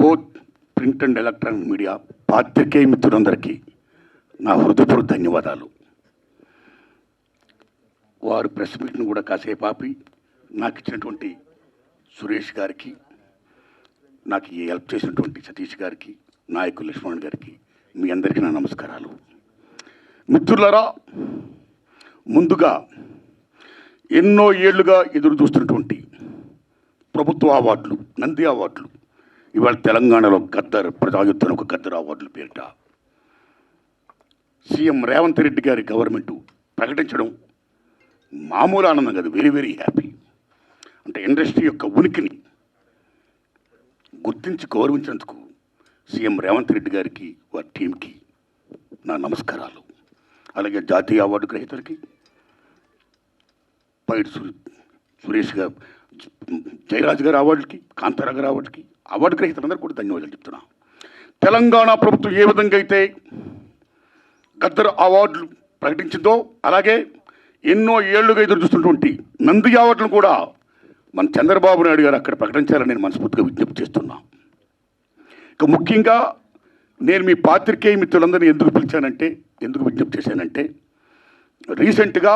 Both print and electronic media పాత్రికేయ మిత్రులందరికీ నా హృదయపూర్వక ధన్యవాదాలు. వారు ప్రెస్ మీట్ను కూడా కాసేపు ఆపి నాకు ఇచ్చినటువంటి సురేష్ గారికి నాకు ఈ హెల్ప్ చేసినటువంటి సతీష్ గారికి నాయకులు లక్ష్మణ్ గారికి మీ అందరికీ నా నమస్కారాలు. మిత్రులరా ముందుగా ఎన్నో ఏళ్ళుగా ఎదురు చూస్తున్నటువంటి ప్రభుత్వ అవార్డులు నంది అవార్డులు ఇవాళ తెలంగాణలో గద్దర్ ప్రజాయుద్ధం ఒక గద్దర్ అవార్డులు పేరిట సీఎం రేవంత్ రెడ్డి గారి గవర్నమెంట్ ప్రకటించడం మామూలు ఆనందం కాదు. వెరీ వెరీ హ్యాపీ అంటే ఇండస్ట్రీ యొక్క ఉనికిని గుర్తించి గౌరవించినందుకు సీఎం రేవంత్ రెడ్డి గారికి వారి టీంకి నా నమస్కారాలు. అలాగే జాతీయ అవార్డు గ్రహీతలకి పైడి సురేష్ గారు జయరాజ్ గారి అవార్డుకి కాంతారా గారి అవార్డుకి అవార్డు గ్రహీతలందరూ కూడా ధన్యవాదాలు చెప్తున్నా. తెలంగాణ ప్రభుత్వం ఏ విధంగా అయితే గద్దర్ అవార్డులు ప్రకటించిందో అలాగే ఎన్నో ఏళ్ళుగా ఎదురు చూస్తున్నటువంటి నంది అవార్డులను కూడా మన చంద్రబాబు నాయుడు గారు అక్కడ ప్రకటించాలని నేను మనస్ఫూర్తిగా విజ్ఞప్తి చేస్తున్నా. ఇక ముఖ్యంగా నేను మీ పాత్రికేయ మిత్రులందరినీ ఎందుకు పిలిచానంటే ఎందుకు విజ్ఞప్తి చేశానంటే రీసెంట్గా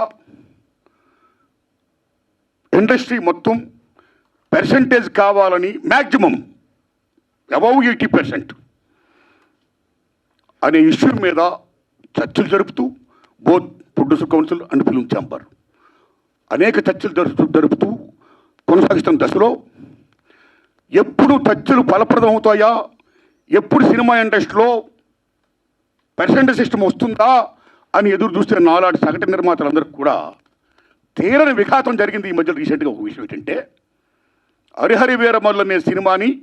ఇండస్ట్రీ మొత్తం పర్సంటేజ్ కావాలని మ్యాక్సిమం అబౌవ్ ఎయిటీ పర్సెంట్ అనే ఇష్యూ మీద చర్చలు జరుపుతూ both producer council and film chamber అనేక చర్చలు జరుపుతూ జరుపుతూ కొనసాగిస్తున్న దశలో. ఎప్పుడు చర్చలు ఫలప్రదం అవుతాయా? ఎప్పుడు సినిమా ఇండస్ట్రీలో పర్సెంటేజ్ సిస్టమ్ వస్తుందా అని ఎదురు చూస్తే నాలాంటి సగటు నిర్మాతలందరికీ కూడా తీరని విఘాతం జరిగింది ఈ మధ్య రీసెంట్గా ఒక విషయం ఏంటంటే హరిహరి వీరమల్లు అనే సినిమాని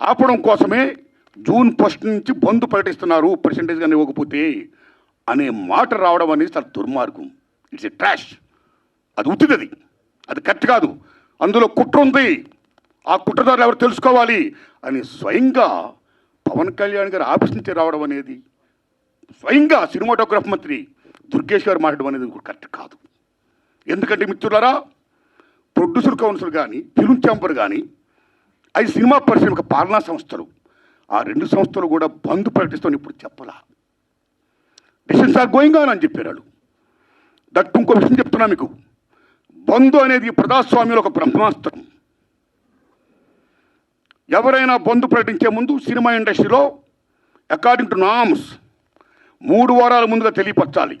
ఆపడం కోసమే జూన్ ఫస్ట్ నుంచి బంద్ ప్రకటిస్తున్నారు పర్సంటేజ్ కానీ ఇవ్వకపోతే అనే మాట రావడం అనేది చాలా దుర్మార్గం. ఇట్స్ ఎ ట్రాష్ అది ఉత్తిదది అది. కరెక్ట్ కాదు. అందులో కుట్ర ఉంది. ఆ కుట్రదారులు ఎవరు తెలుసుకోవాలి? అని స్వయంగా పవన్ కళ్యాణ్ గారి ఆఫీస్ నుంచి రావడం అనేది స్వయంగా సినిమాటోగ్రఫ్ మంత్రి దుర్గేష్ గారు మాట్లాడడం అనేది కరెక్ట్ కాదు. ఎందుకంటే మిత్రులారా ప్రొడ్యూసర్ కౌన్సిల్ కానీ ఫిల్మ్ ఛాంబర్ కానీ అవి సినిమా పరిశ్రమ పాలనా సంస్థలు. ఆ రెండు సంస్థలు కూడా బంద్ ప్రకటిస్తాను ఇప్పుడు చెప్పలా. డిసిషన్స్ ఆర్ గోయింగ్ ఆన్ అని చెప్పారు వాళ్ళు. దట్ ఇంకో విషయం చెప్తున్నా మీకు. బంధు అనేది ప్రజాస్వామ్యంలో ఒక బ్రహ్మాస్త్రం. ఎవరైనా బంధు ప్రకటించే ముందు సినిమా ఇండస్ట్రీలో అకార్డింగ్ టు నామ్స్ మూడు వారాల ముందుగా తెలియపరచాలి.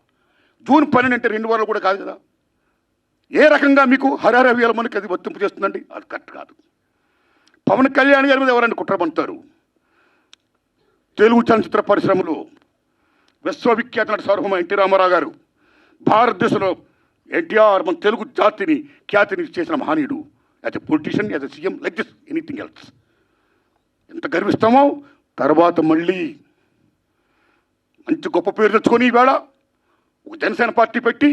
జూన్ పన్నెండు అంటే రెండు వారాలు కూడా కాదు కదా. ఏ రకంగా మీకు హరహర వేల మనకి అది వర్తింపు చేస్తుందండి? అది కరెక్ట్ కాదు. పవన్ కళ్యాణ్ గారి మీద ఎవరైనా కుట్ర పండుతారు తెలుగు చలనచిత్ర పరిశ్రమలో విశ్వవిఖ్యాత నటి సార్వభౌమ ఎన్టీ రామారావు గారు భారతదేశంలో ఎన్టీఆర్ మన తెలుగు జాతిని ఖ్యాతిని చేసిన మహనీయుడు. As a politician as a CM like this anything else. ఎంత గర్విస్తామో? తర్వాత మళ్ళీ మంచి గొప్ప పేరు తెచ్చుకొని ఈవేళ ఒక జనసేన పార్టీ పెట్టి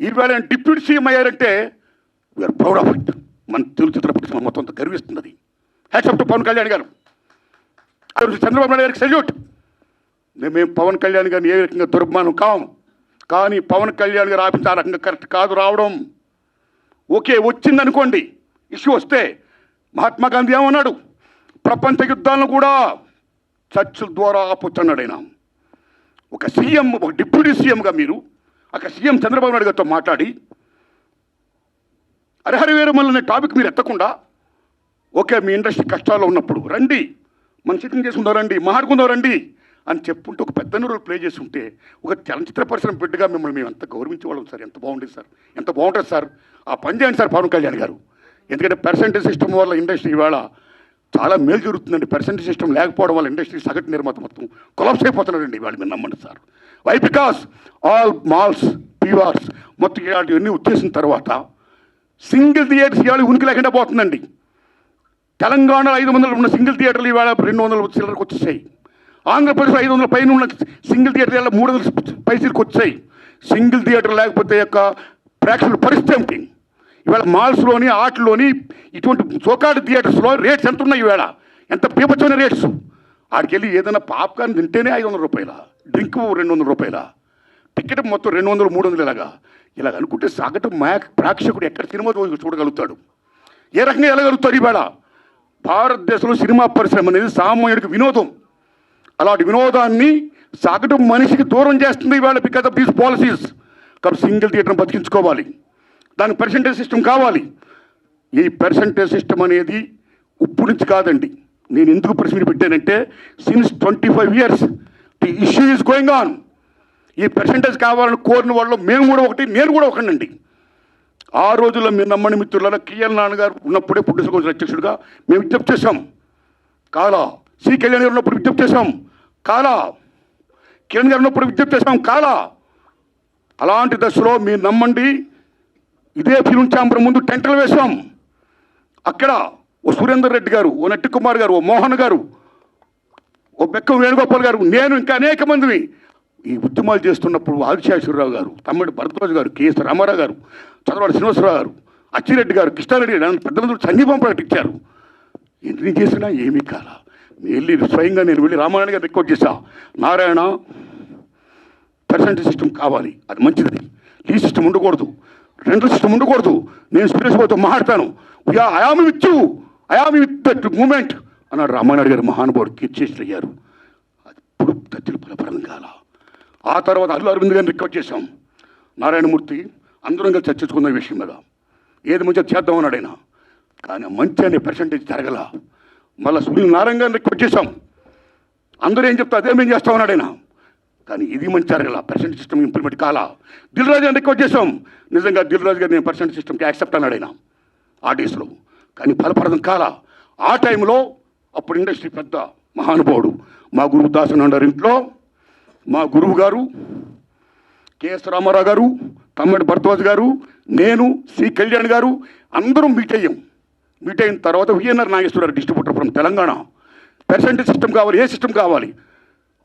ఈవేళ డిప్యూటీ సీఎం అయ్యారంటే we are proud of it మన తెలుగు చిత్ర పరిశ్రమ మొత్తం అంతా గర్విస్తుంది టు పవన్ కళ్యాణ్ గారు. చంద్రబాబు నాయుడు గారికి సెల్యూట్ మేము పవన్ కళ్యాణ్ గారిని ఏ రకంగా దుర్మానం కాం. కానీ పవన్ కళ్యాణ్ గారు ఆఫీస్ ఆ రకంగా కరెక్ట్ కాదు రావడం. ఓకే వచ్చిందనుకోండి. ఇష్యూ వస్తే మహాత్మా గాంధీ ఏమన్నాడు? ప్రపంచ యుద్ధాలను కూడా చర్చల ద్వారా ఆపొచ్చన్నాడు ఆయన ఒక సీఎం ఒక డిప్యూటీ సీఎంగా మీరు ఒక సీఎం చంద్రబాబు నాయుడు గారితో మాట్లాడి హరిహర వీరమల్లు అనే టాపిక్ మీరు ఎత్తకుండా ఓకే మీ ఇండస్ట్రీ కష్టాల్లో ఉన్నప్పుడు రండి మన సిద్ధం చేసుకుందాం రండి మాట్లాడుకుందాం రండి అని చెప్పుంటే ఒక పెద్ద రోల్ ప్లే చేసి ఉంటే ఒక చలనచిత్ర పరిశ్రమ బిడ్డగా మిమ్మల్ని మేము ఎంత గౌరవించేవాళ్ళం సార్? ఎంత బాగుండేది సార్? ఎంత బాగుంటుంది సార్? ఆ పని చేయండి సార్ పవన్ కళ్యాణ్ గారు. ఎందుకంటే పర్సెంటేజ్ సిస్టమ్ వల్ల ఇండస్ట్రీ ఇవాళ చాలా మేలు జరుగుతుందండి. పెర్సెంట్ సిస్టమ్ లేకపోవడం వల్ల ఇండస్ట్రీ సగటు నిర్మాత మొత్తం కొలాప్స్ అయిపోతున్నారండి. వాళ్ళు మీరు నమ్మండి sir. Why because all malls PVRs మొత్తం ఇలాంటివన్నీ వచ్చేసిన తర్వాత సింగిల్ థియేటర్స్ ఇవాళ ఉనికి లేకుండా పోతుందండి. తెలంగాణలో ఐదు వందలు ఉన్న సింగిల్ థియేటర్లు ఇవాళ రెండు వందల చిల్లరకు వచ్చేసాయి. ఆంధ్రప్రదేశ్ ఐదు వందల పైన ఉన్న సింగిల్ థియేటర్ ఇవాళ మూడు వందల పైసలకు వచ్చాయి సింగిల్ థియేటర్ లేకపోతే యొక్క ప్రేక్షకుల పరిస్థితి ఏమిటి? ఇవాళ మాల్స్లోని ఆటల్లోని ఇటువంటి చోకాడు థియేటర్స్లో రేట్స్ ఎంత ఉన్నాయి ఇవాళ. ఎంత పీపచ్చమైన రేట్స్. ఆడికి వెళ్ళి ఏదైనా పాప్కార్న్ తింటేనే ఐదు వందల రూపాయల? డ్రింక్ రెండు వందల రూపాయల? టికెట్ మొత్తం రెండు వందలు మూడు వందలు ఇలాగా? ఇలాగ అనుకుంటే సగటు మ్యాక్ ప్రేక్షకుడు ఎక్కడ సినిమా చూడగలుగుతాడు? ఏ రకంగా వెళ్ళగలుగుతాడు ఇవాళ? భారతదేశంలో సినిమా పరిశ్రమ అనేది సామాన్యుడికి వినోదం. అలాంటి వినోదాన్ని సగటు మనిషికి దూరం చేస్తుంది ఇవాళ బికాస్ ఆఫ్ దీస్ పాలసీస్ కాబట్టి సింగిల్ థియేటర్ని బతికించుకోవాలి. దానికి పర్సంటేజ్ సిస్టమ్ కావాలి. ఈ పర్సంటేజ్ సిస్టమ్ అనేది ఇప్పుడు నుంచి కాదండి. నేను ఎందుకు ప్రశ్న పెట్టానంటే since twenty five years the issue is going on ఈ పర్సంటేజ్ కావాలని కోరిన వాళ్ళు మేము కూడా ఒకటి నేను కూడా ఒకనండి ఆ రోజుల్లో మీరు నమ్మని మిత్రులలో కిఎల్ నాన్నగారు ఉన్నప్పుడే పుట్టిన కౌన్సిల్ అధ్యక్షుడిగా మేము విజ్ఞప్తి చేశాం. కాలా సి కళ్యాణ్ గారు ఉన్నప్పుడు విజ్ఞప్తి చేశాం. కాలా కిరణ్ గారు ఉన్నప్పుడు విజ్ఞప్తి చేశాం. కాలా అలాంటి దశలో మీరు నమ్మండి ఇదే ఫిలిం ఛాంబర్ ముందు టెంటలు వేశాం. అక్కడ ఓ సురేందర్ రెడ్డి గారు ఓ నట్టి కుమార్ గారు ఓ మోహన్ గారు ఓ బెక్కం వేణుగోపాల్ గారు నేను ఇంకా అనేక మందిని ఈ ఉద్యమాలు చేస్తున్నప్పుడు ఆదిశేశ్వరరావు గారు తమ్ముడు భరద్వాజ్ గారు కేఎస్ రామారావు గారు చంద్రబాబు శ్రీనివాసరావు గారు అచ్చిరెడ్డి గారు కృష్ణారెడ్డి గారు పెద్ద మంది సంఘీభం ప్రకటించారు. ఎన్ని చేసినా ఏమీ కాల. వెళ్ళి స్వయంగా నేను వెళ్ళి రామారాయణ గారు రికార్డ్ చేశా. నారాయణ పర్సెంటేజ్ సిస్టమ్ కావాలి అది మంచిది. ఈ సిస్టమ్ ఉండకూడదు. రెండు సిస్టమ్ ఉండకూడదు. నేను సురేష్ బాబుతో మాట్లాడతాను I am with you I am with that moment అన్నాడు రామానాయుడు గారు మహానుభావుడు కీర్చేసి అయ్యారు. అప్పుడు ఇప్పుడు తత్తులు కాల ఆ తర్వాత అల్లు అరవింద్ గారిని రికార్డ్ చేశాం. నారాయణమూర్తి అందరం కలిసి చర్చించుకున్న విషయం మీద. ఏది మంచిగా చేద్దాం అన్నాడు ఆయన. కానీ మంచి అనే పర్సంటేజ్ జరగల. మళ్ళీ సునీల్ నారాయణ గారిని రికార్డ్ చేశాం. అందరూ ఏం చెప్తా అదే మేము చేస్తామన్నాడు ఆయన. కానీ ఇది మంచి జరగల పర్సెంట్ సిస్టమ్ ఇంప్లిమెంట్ కాలా. దిల్ రాజు అని రిక్వెస్ట్ చేసాం నిజంగా దిల్ రాజు గారు నేను పర్సెంట్ సిస్టమ్కి యాక్సెప్ట్ అన్నాడు ఆయన. ఆ డేస్లో కానీ ఫలప్రదం కాలా. ఆ టైంలో అప్పుడు ఇండస్ట్రీ పెద్ద మహానుభావుడు. మా గురువు దాసన్ అన్నారు ఇంట్లో. మా గురువు గారు కెఎస్ రామారావు గారు తమ్మడి భరద్వాజ్ గారు నేను సి కళ్యాణ్ గారు అందరం మీట్ అయ్యాం. మీట్ అయిన తర్వాత VNR Nageswararao distributor from Telangana. Percentage system కావాలి ఏ సిస్టమ్ కావాలి?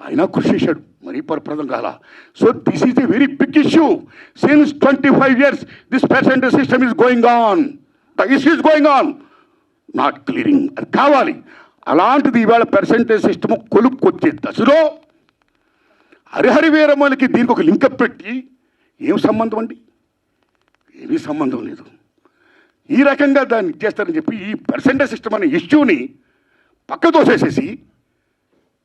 అయినా కృషి చేశాడు. మరీ పరప్రదం కాల. So this is a very big issue since twenty five years this percentage system is going on the issue is going on not clearing అది కావాలి. అలాంటిది ఇవాళ పర్సెంటేజ్ సిస్టమ్ కొలుక్కొచ్చే దశలో హరిహరి వీరమ్మలకి దీనికి ఒక లింకప్ పెట్టి ఏం సంబంధం అండి? ఏమీ సంబంధం లేదు. ఈ రకంగా దాన్ని చేస్తారని చెప్పి ఈ పర్సెంటేజ్ సిస్టమ్ అనే ఇష్యూని పక్క తోసేసేసి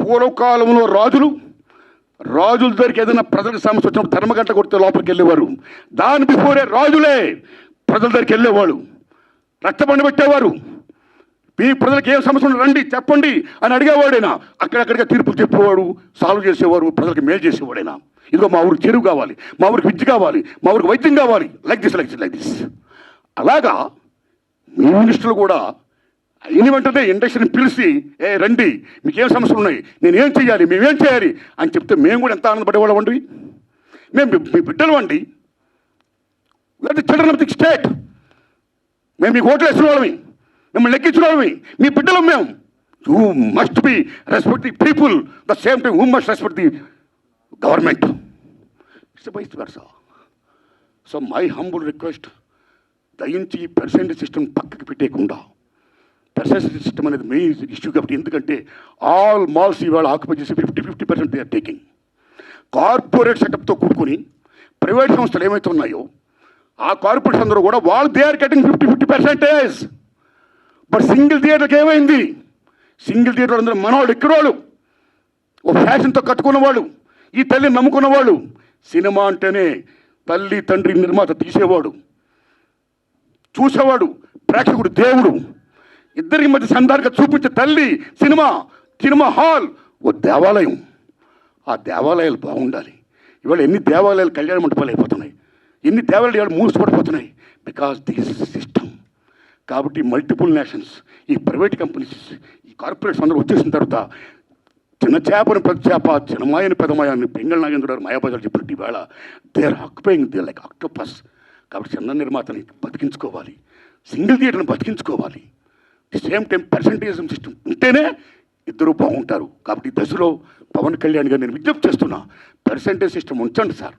పూర్వకాలంలో రాజులు రాజుల దగ్గరికి ఏదైనా ప్రజలకు సమస్య వచ్చినప్పుడు ధర్మగంట కొడితే లోపలికి వెళ్ళేవారు. దాని బిఫోరే రాజులే ప్రజల దగ్గరికి వెళ్ళేవాడు రక్తబండి పెట్టేవారు. మీ ప్రజలకు ఏం సమస్య రండి చెప్పండి అని అడిగేవాడైనా అక్కడక్కడిగా తీర్పులు చెప్పేవాడు సాల్వ్ చేసేవారు ప్రజలకు మేలు చేసేవాడైనా. ఇదిగో మా ఊరికి చెరువు కావాలి మా ఊరికి విద్య కావాలి మా ఊరికి వైద్యం కావాలి. Like this like this like this అలాగా మీ మినిస్టర్లు కూడా అయిన వెంటనే ఇండస్ట్రీని పిలిచి ఏ రండి మీకేం సమస్యలు ఉన్నాయి? నేను ఏం చేయాలి మేమేం చేయాలి? అని చెప్తే మేము కూడా ఎంత ఆనందపడేవాళ్ళం అండి? మేము మీ- బిడ్డలు అండి. Children of the state. మేము మీకు ఓట్లు వేసిన వాళ్ళమి. మిమ్మల్ని లెక్కించిన వాళ్ళమి. మీ బిడ్డలం మేము. You must be respect the people the same time who must respect the government it's vice versa so my humble request దయించి ఈ పర్సెంట్ సిస్టమ్ పక్కకి పెట్టేయకుండా పర్సెస్ సిస్టమ్ అనేది మెయిన్ ఇష్యూ కాబట్టి ఎందుకంటే ఆల్ మాల్స్ ఇవాళ ఆక్యుపై చేసి fifty fifty percent they are taking corporate సెటప్తో కూడుకొని ప్రైవేట్ సంస్థలు ఏమైతే ఉన్నాయో ఆ కార్పొరేట్స్ అందరూ కూడా వాళ్ళు they are getting fifty fifty percentage but single థియేటర్కి ఏమైంది? సింగిల్ థియేటర్ అందరూ మనవాళ్ళు ఎక్కడోళ్ళు ఓ ఫ్యాషన్తో కట్టుకున్నవాళ్ళు ఈ తల్లిని నమ్ముకున్నవాళ్ళు. సినిమా అంటేనే తల్లి తండ్రి నిర్మాత తీసేవాడు. చూసేవాడు. ప్రేక్షకుడు దేవుడు. ఇద్దరికి మధ్య సందారిగా చూపించే తల్లి సినిమా సినిమా హాల్ ఓ దేవాలయం. ఆ దేవాలయాలు బాగుండాలి. ఇవాళ ఎన్ని దేవాలయాలు కళ్యాణ మంటపాలు అయిపోతున్నాయి. ఎన్ని దేవాలయాలు ఇవాళ మూసిపడిపోతున్నాయి బికాస్ దిస్ సిస్టమ్ కాబట్టి మల్టిపుల్ నేషన్స్ ఈ ప్రైవేట్ కంపెనీస్ ఈ కార్పొరేట్స్ అందరూ వచ్చేసిన తర్వాత చిన్న చేపని పెద్ద చేప చిన్నమాయని పెదమాయని పెంగళ నాగేంద్ర గారు మాయాబజార్ చెప్పినట్టు ఈవేళ they are they like octopus కాబట్టి చిన్న నిర్మాతని బతికించుకోవాలి. సింగిల్ థియేటర్ని బతికించుకోవాలి. సేమ్ టైం పర్సంటేజం సిస్టమ్ ఉంటేనే ఇద్దరు బాగుంటారు. కాబట్టి ఈ దశలో పవన్ కళ్యాణ్ గారు నేను విజ్ఞప్తి చేస్తున్నా పర్సంటేజ్ సిస్టమ్ ఉంచండి సార్.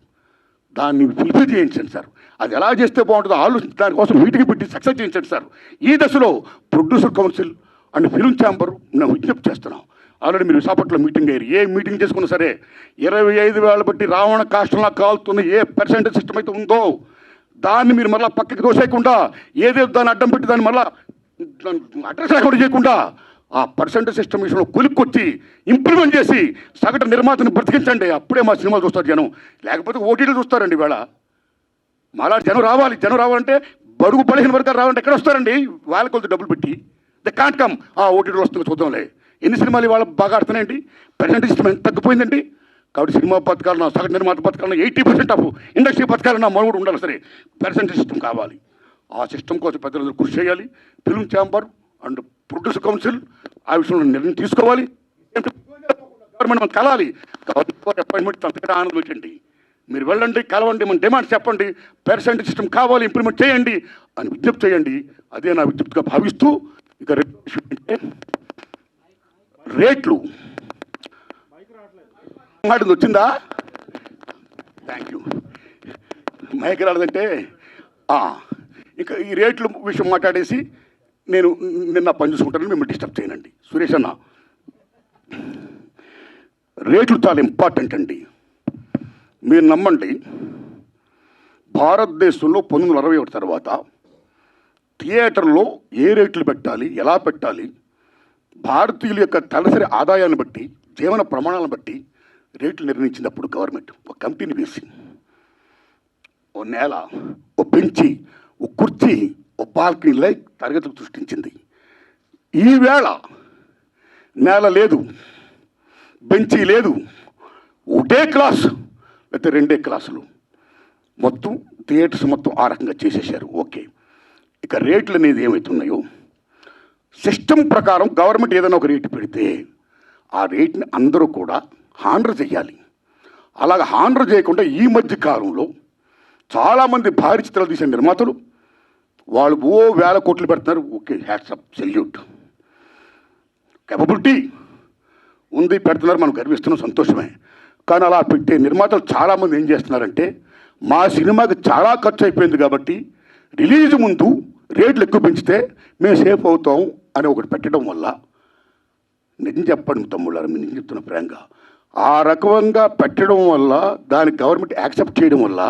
దాన్ని ఫుల్ఫిల్ చేయించండి సార్. అది ఎలా చేస్తే బాగుంటుందో ఆలోచించి దానికోసం మీటింగ్ పెట్టి సక్సెస్ చేయించండి సార్. ఈ దశలో producer council and film chamber నేను విజ్ఞప్తి చేస్తున్నాం. ఆల్రెడీ మీరు విశాఖపట్నంలో మీటింగ్ అయ్యారు. ఏ మీటింగ్ చేసుకున్నా సరే ఇరవై ఐదు వేల బట్టి రావణ కాష్టంలా కాలుతున్న ఏ పర్సెంటేజ్ సిస్టమ్ అయితే ఉందో దాన్ని మీరు మళ్ళీ పక్కకి దోసేయకుండా ఏదేదో దాన్ని అడ్డం పెట్టి దాన్ని మళ్ళీ అడ్రస్ లేకుండా చేయకుండా ఆ పర్సెంటేజ్ సిస్టమ్ విషయంలో కొలుక్కొచ్చి ఇంప్లిమెంట్ చేసి సగటు నిర్మాతను బ్రతికించండి. అప్పుడే మా సినిమాలు చూస్తారు జనం. లేకపోతే ఓటీలు చూస్తారండి ఇవాళ. మాలా జనం రావాలి. జనం రావాలంటే బడుగు బలహీన వర్గాలు రావాలంటే ఎక్కడ వస్తారండి? వాళ్ళ కొద్ది డబ్బులు పెట్టి. The can't come. ఆ ఓటీటీలో వస్తుంది చూద్దాంలే. ఎన్ని సినిమాలు ఇవాళ బాగా ఆడుతున్నాయండి? పర్సెంటేజ్ సిస్టమ్ ఎంత తగ్గిపోయిందండి? కాబట్టి సినిమా పథకాలను సగటు నిర్మాత పథకాలను ఎయిటీ పర్సెంట్ ఆఫ్ ఇండస్ట్రీ పథకాలను నా ఉండాలి సరే. పర్సెంటేజ్ సిస్టమ్ కావాలి. ఆ సిస్టమ్ కోసం పెద్దలందరూ కృషి చేయాలి. Film chamber and producer council ఆ విషయంలో నిర్ణయం తీసుకోవాలి. గవర్నమెంట్ మనం కలాలి. గవర్నమెంట్ అపాయింట్మెంట్ తన ఆనందం ఆనందించండి మీరు వెళ్ళండి కలవండి మన డిమాండ్స్ చెప్పండి. పెర్సెంట్ సిస్టమ్ కావాలి ఇంప్లిమెంట్ చేయండి అని విజ్ఞప్తి చేయండి. అదే నా విజ్ఞప్తిగా భావిస్తూ ఇక రెండో రేట్లు. వచ్చిందా? థ్యాంక్ యూ మైక్ రాలేదంటే ఆ, ఇక ఈ రేట్ల విషయం మాట్లాడేసి నేను నిన్న పని చూసుకుంటాను మిమ్మల్ని డిస్టర్బ్ చేయనండి. సురేష్ అన్న రేట్లు చాలా ఇంపార్టెంట్ అండి. మీరు నమ్మండి భారతదేశంలో పంతొమ్మిది వందల అరవై ఒకటి తర్వాత థియేటర్లో ఏ రేట్లు పెట్టాలి ఎలా పెట్టాలి భారతీయుల యొక్క తలసరి ఆదాయాన్ని బట్టి జీవన ప్రమాణాలను బట్టి రేట్లు నిర్ణయించినప్పుడు గవర్నమెంట్ ఒక కమిటీని వేసి ఓ నేల ఓ పెంచి ఓ కుర్చీ ఓ లైక్ తరగతులు సృష్టించింది. ఈవేళ నేల లేదు బెంచీ లేదు ఒకటే క్లాస్ లేకపోతే రెండే క్లాసులు. మొత్తం థియేటర్స్ మొత్తం ఆ రకంగా చేసేసారు ఓకే. ఇక రేట్లు అనేది ఏమవుతున్నాయో సిస్టమ్ ప్రకారం గవర్నమెంట్ ఏదైనా ఒక రేటు పెడితే ఆ రేట్ని అందరూ కూడా హాండర్ చేయాలి. అలాగ హాండర్ చేయకుండా ఈ మధ్య కాలంలో చాలామంది భారీ చిత్రాలు తీసే నిర్మాతలు వాళ్ళు ఓ వేల కోట్లు పెడుతున్నారు. Okay hats off salute. కెపబిలిటీ ఉంది పెడుతున్నారు మనం గర్విస్తున్నాం సంతోషమే. కానీ అలా పెట్టే నిర్మాతలు చాలామంది ఏం చేస్తున్నారంటే మా సినిమాకి చాలా ఖర్చు అయిపోయింది కాబట్టి రిలీజ్ ముందు రేట్లు ఎక్కువ పెంచితే మేము సేఫ్ అవుతాం అని ఒకటి పెట్టడం వల్ల నిజం చెప్పండి తమ్ముళ్ళారు మీరు నిజం చెప్తున్న ప్రేంగా ఆ రకంగా పెట్టడం వల్ల దాని గవర్నమెంట్ యాక్సెప్ట్ చేయడం వల్ల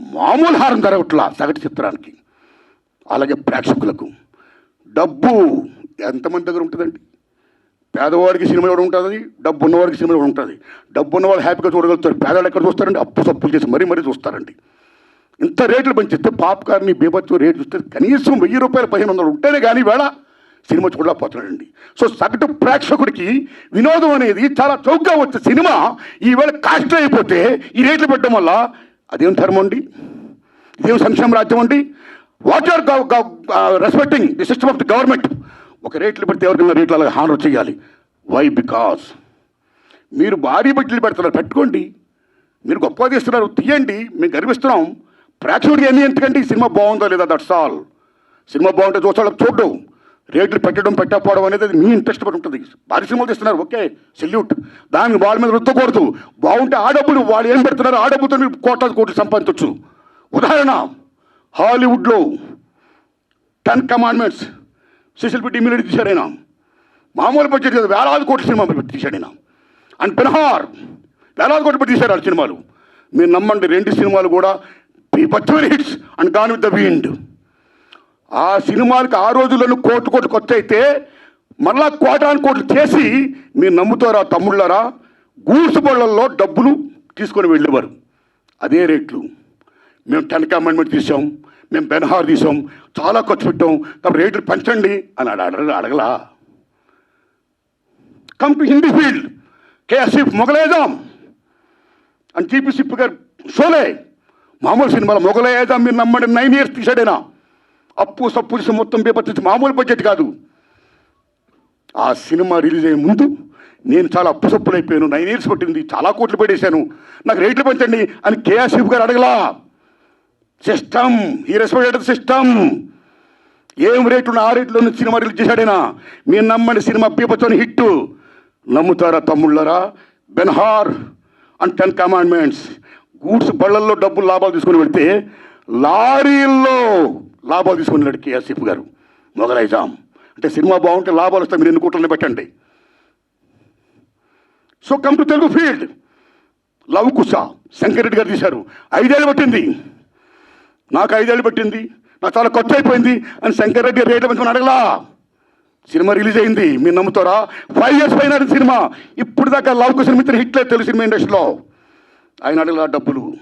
మామూలు హారం జరగట్లా సగటు చిత్రానికి అలాగే ప్రేక్షకులకు. డబ్బు ఎంతమంది దగ్గర ఉంటుందండి? పేదవాడికి సినిమా ఇవ్వడం ఉంటుంది? డబ్బు ఉన్నవాడికి సినిమా ఇవ్వడం ఉంటుంది? డబ్బు ఉన్నవాళ్ళు హ్యాపీగా చూడగలుగుతారు. పేదవాళ్ళు ఎక్కడ చూస్తారండి? అప్పు సప్పులు చేసి మరీ మరీ చూస్తారండి. ఇంత రేట్లు పెంచిస్తే పాప్కార్ని బీభత్సం రేటు చూస్తే కనీసం వెయ్యి రూపాయలు పదిహేను వందలు ఉంటేనే కానీ వేళ సినిమా చూడలేకపోతున్నాడండి. సో సగటు ప్రేక్షకుడికి వినోదం అనేది చాలా చౌకగా వచ్చే సినిమా ఈవేళ కాస్ట్ అయిపోతే ఈ రేట్లు పెట్టడం వల్ల అదేం ధర్మం అండి ఇదేం సంక్షేమ రాజ్యం అండి what are respecting the system of the government ఒక రేట్లు పెడితే ఎవరికైనా రేట్లు అలాగే హానర్ చేయాలి. వై బికాస్ మీరు భారీ బడ్జెట్లు పెడుతున్నారు. పెట్టుకోండి. మీరు గొప్ప తీస్తున్నారు తీయండి. మేము గర్విస్తున్నాం. ప్రేక్షకుడికి ఎన్ని ఎందుకంటే ఈ సినిమా బాగుందో లేదా? దట్స్ ఆల్ సినిమా బాగుంటే చూస్తాడు. చూడడం రేట్లు పెట్టడం పెట్టకపోవడం అనేది అది మీ ఇంట్రెస్ట్ పడి ఉంటుంది. భారీ సినిమాలు తీస్తున్నారు. Okay salute. దానికి వాళ్ళ మీద రుద్దకూడదు. బాగుంటే ఆ డబ్బులు వాళ్ళు ఏం పెడుతున్నారు? ఆ డబ్బుతో మీరు కోట్లాది కోట్లు సంపాదించవచ్చు ఉదాహరణ హాలీవుడ్లో టెన్ కమాండ్మెంట్స్ స్పెషల్ పెట్టి ఇమీడియట్ తీశాడైనా మామూలు బడ్జెట్ కాదు వేలాది కోట్ల సినిమా పెట్టి తీశాడైనా అండ్ పెనహార్ వేలాది కోట్లు పెట్టి తీశాడు ఆ సినిమాలు. మీరు నమ్మండి రెండు సినిమాలు కూడా బచ్చమైన hits and gone with the wind. ఆ సినిమాలకు ఆ రోజులను కోట్లు కోట్లు ఖర్చు అయితే మళ్ళా కోటాను కోట్లు చేసి మీరు నమ్ముతారా తమ్ముళ్ళారా? గూడ్స్ బళ్ళల్లో డబ్బులు తీసుకొని వెళ్ళేవారు. అదే రేట్లు. మేము టెన్ అమెండ్మెంట్ తీసాం మేము బెన్హార్ తీసాం చాలా ఖర్చు పెట్టాం కాబట్టి రేట్లు పెంచండి అని అడగ అడగలా. Come to Hindi field K Asif Mughal-e-Azam అని జీపీ సిప్ గారు షోలే. మామూలు సినిమాలో మొగలేదాం మీరు నమ్మండి నైన్ ఇయర్స్ తీసాడేనా అప్పు సప్పు మొత్తం పేపర్ మామూలు బడ్జెట్ కాదు. ఆ సినిమా రిలీజ్ అయ్యే ముందు నేను చాలా అప్పు సప్పులు అయిపోయాను నైన్ ఇయర్స్ పట్టింది. చాలా కోట్లు పెట్టేశాను నాకు రేట్లు పెంచండి అని కేఎస్ఎఫ్ గారు అడగలా. సిస్టమ్ ఈ రెస్పెక్టెడ్ సిస్టమ్. ఏం రేట్లు ఉన్న ఆ రేట్లో సినిమా రిలీజ్ చేశాడేనా మీరు నమ్మండి సినిమా పీపతోని హిట్ నమ్ముతారా తమ్ముళ్ళరా? Ben Hur and ten commandments. Goods బళ్ళల్లో డబ్బులు లాభాలు తీసుకొని వెళ్తే లారీల్లో లాభాలు తీసుకున్నాడు వెళ్ళాడు కేఎస్ఎఫ్ గారు మొగలైజాం అంటే సినిమా బాగుంటే లాభాలు వస్తాయి మీరు ఎన్ని కోట్లని పెట్టండి. So come to Telugu field Lav Kusha Shankar Reddy గారు తీశారు. ఐదేళ్ళు పట్టింది. నాకు ఐదేళ్ళు పట్టింది. నాకు చాలా కొత్త అయిపోయింది. అని శంకర్ రెడ్డి రేట్లు పెంచుకొని అడగలా. సినిమా రిలీజ్ అయింది. మీరు నమ్ముతారా? ఫైవ్ ఇయర్స్ పైన సినిమా. ఇప్పుడు దాకా లవ్ కుషన్ మిత్ర హిట్ లేదు తెలుగు సినిమా ఇండస్ట్రీలో. ఆయన అడగలా డబ్బులు.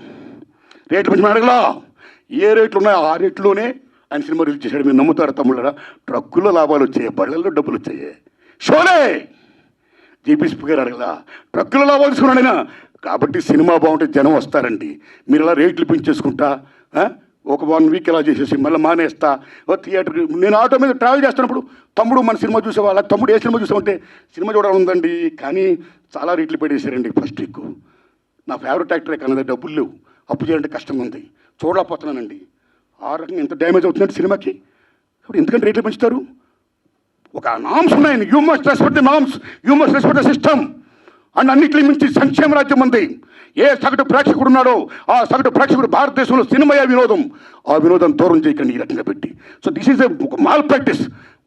రేట్లు పెంచమని అడగలా. ఏ రేట్లు ఉన్నాయో ఆ రేట్లోనే ఆయన సినిమా రిలీజ్ చేశాడు. మీరు నమ్ముతారు తమ్ముళ్ళరా? ట్రక్కుల్లో లాభాలు వచ్చాయి బళ్ళల్లో డబ్బులు వచ్చాయి. షోలే జేపీ గారు అడగలా ట్రక్కుల లాభాలు తీసుకున్నాడు ఆయన. కాబట్టి సినిమా బాగుంటే జనం వస్తారండి. మీరు ఇలా రేట్లు పెంచేసుకుంటా? ఒక వన్ వీక్ ఇలా చేసేసి మళ్ళీ మానేస్తా? ఓ థియేటర్ నేను ఆటో మీద ట్రావెల్ చేస్తున్నప్పుడు తమ్ముడు మన సినిమా చూసేవాళ్ళ తమ్ముడు ఏ సినిమా చూసామంటే సినిమా చూడాలి ఉందండి. కానీ చాలా రేట్లు పెట్టేశారండి ఫస్ట్ వీక్. నా ఫేవరెట్ యాక్టరే కానీ డబ్బులు లేవు. అప్పు చేయాలంటే కష్టంగా ఉంది. చూడలేకపోతున్నానండి. ఆ రకంగా ఎంత డ్యామేజ్ అవుతుందంటే సినిమాకి. ఇప్పుడు ఎందుకంటే రేట్లు పెంచుతారు? ఒక నామ్స్ ఉన్నాయి. You must respect the norms you must respect the system and అన్నింటిని మించి సంక్షేమ రాజ్యం ఉంది. ఏ సగటు ప్రేక్షకుడు ఉన్నాడో ఆ సగటు ప్రేక్షకుడు భారతదేశంలో సినిమాయే వినోదం? ఆ వినోదం దూరం చేయకండి ఈ రకంగా పెట్టి. సో దిస్ ఈజ్ ఒక మాల్ ప్రాక్టీస్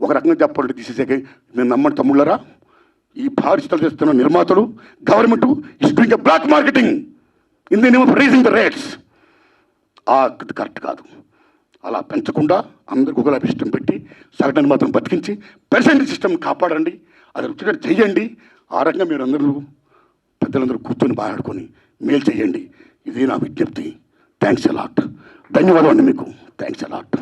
ఒక రకంగా చెప్పాలంటే దిస్ ఈజ్ ఏ నేను నమ్మని తమ్ముళ్ళరా? ఈ భారీ చేస్తున్న నిర్మాతలు government is doing a black marketing in the name of raising the rates ఆ కరెక్ట్ కాదు. అలా పెంచకుండా అందరికి ఒకలా ఇష్టం పెట్టి సగటును మాత్రం బతికించి పెర్సెంట్ సిస్టమ్ కాపాడండి అది రుచిగా చెయ్యండి. ఆ రకంగా మీరు అందరూ పెద్దలందరూ కూర్చొని బాగాడుకొని మేలు చేయండి ఇది నా విజ్ఞప్తి. థ్యాంక్స్ అలాట్ ధన్యవాదాలు అండి మీకు. Thanks a lot